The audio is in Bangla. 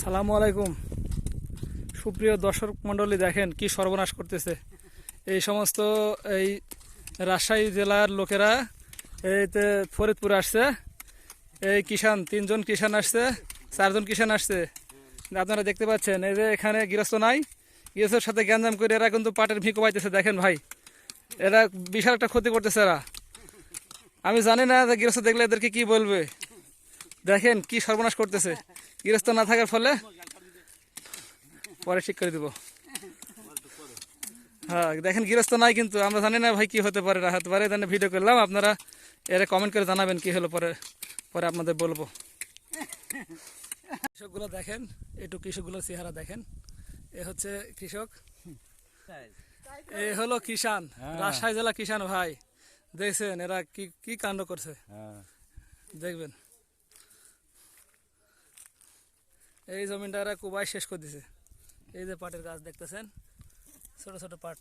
সালামু আলাইকুম। সুপ্রিয় দর্শক মণ্ডলী, দেখেন কি সর্বনাশ করতেছে। এই সমস্ত এই রাজশাহী জেলার লোকেরা এইতে ফরিদপুর আসছে। এই কিষান তিনজন কিষান আসছে, চারজন কিষান আসছে। আপনারা দেখতে পাচ্ছেন, এই যে এখানে গৃহস্থ নাই। গৃহস্থের সাথে গ্যাঞ্জাম করে এরা কিন্তু পাটের ভিকো পাইতেছে, দেখেন ভাই। এরা বিশাল একটা ক্ষতি করতেছে এরা। আমি জানি না গৃহস্থ দেখলে এদেরকে কি বলবে। দেখেন কি সর্বনাশ করতেছে। গৃহস্থ না থাকার ফলে পরে ঠিক করে দিব। হ্যাঁ দেখেন গৃহস্থ নাই কিন্তু আমরা জানি না ভাই কি হতে পারে না হতে পারে জানি ভিডিও করলাম। আপনারা এরা কমেন্ট করে জানাবেন কি হলো পরে পরে আপনাদের বলব। কৃষকগুলো দেখেন একটু কৃষকগুলোর চেহারা দেখেন। এ হচ্ছে কৃষক। এ হলো কিষান রাজশাহী জেলা কিষান ভাই। দেখছেন এরা কি কি কাণ্ড করছে? দেখবেন। এই জমিনটা এরা কুবাই শেষ করে দিছে। এই যে পাটের গাছ দেখতেছেন? ছোট ছোট পাট।